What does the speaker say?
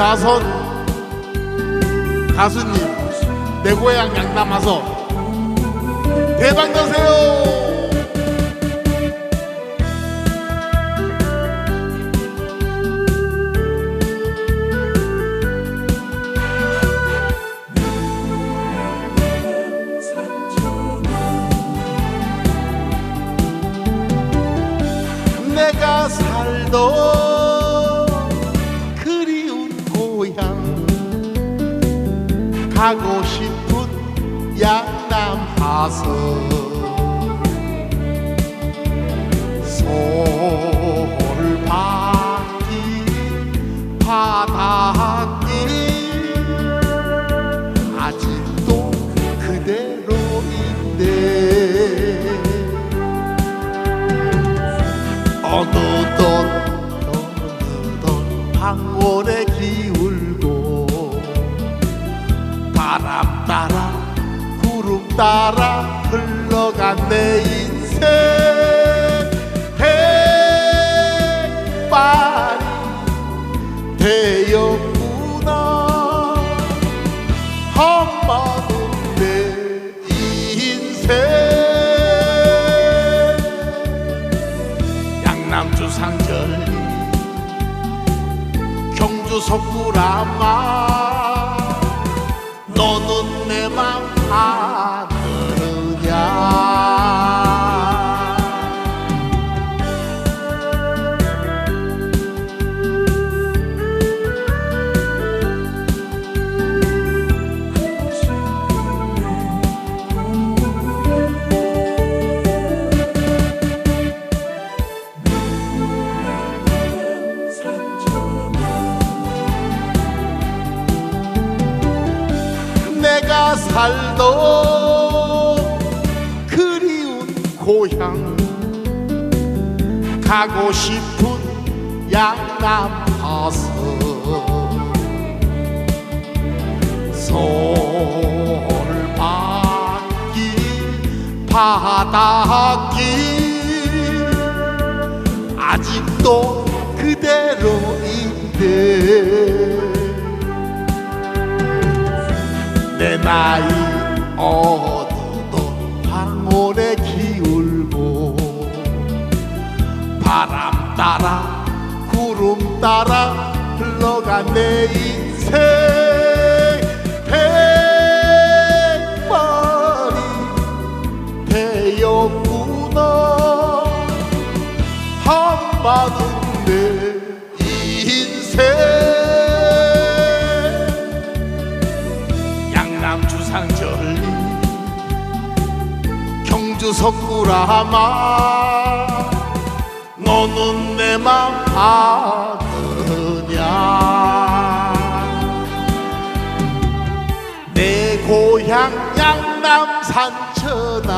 김자선 가수님 내 고향 양남 와서 대박 나세요. 내가 살던 가고 싶은 양남 하서 바람 따라 구름 따라 흘러간 내 인생. 백발이 되었구나. 한마디 내 인생. 양남주 상절리 경주 석굴암아 너는 내맘 아느 살던 그리운 고향. 가고 싶은 양남 가서 솔밭길 바닷길. 아직도 그대로인데 내 나이 어느덧 황홀에 기울고 바람 따라 구름 따라 흘러간 내 인생. 백발이 되었구나 한마디 석굴암아 너는 내 맘 아느냐? 내 고향 양남 산천아